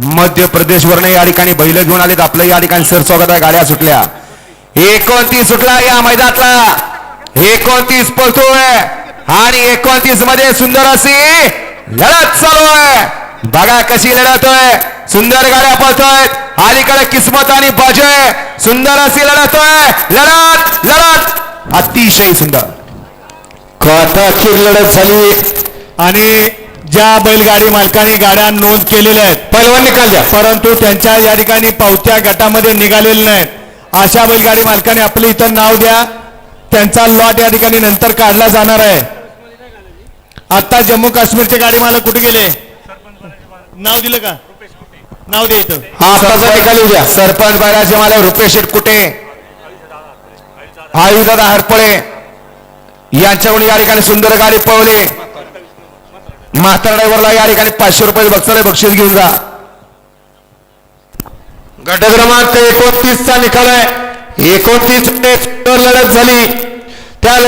मध्य प्रदेशवरनं या ठिकाणी बैल घेऊन आलेत. आपलं या ठिकाणी सर स्वागत आहे गाड्या सुटल्या. एकोणतीस सुटला या मैदानातला. एकोणतीस पळतोय. आणि एकोणतीसमध्ये सुंदर अशी लढत चालू आहे. बघा कशी लढत सुंदर गाड्या पळतोय अलीकडे किस्मत आणि बाजय सुंदर अशी लढत लढत लढत. अतिशय सुंदर. काटाकीर लढत झाली. आणि ज्या बैलगाडी मालकांनी गाड्या नोंद केलेल्या आहेत पैलवान निकाल द्या. परंतु त्यांच्या या ठिकाणी पावत्या गटामध्ये निघालेल्या नाहीत. अशा बैलगाडी मालकाने आपलं इथं नाव द्या. त्यांचा लॉट या ठिकाणी नंतर काढला जाणार आहे. आता जम्मू काश्मीरचे गाडी मालक कुठे गेले? नाव दिलं का? नाव द्या इथं. हा आताचा निकाल येऊ द्या. सरपंच बैलाचे मला रुपेश शेठ कुठे? आयुदादा हरपळे यांच्याकडून या ठिकाणी सुंदर गाडी पळवली. म्हातार ड्रायव्हरला या ठिकाणी पाचशे रुपये बक्षर बक्षीस घेऊन जा. गट क्रमांक एकोणतीस चा निकाल आहे. एकोणतीस लढत झाली. त्या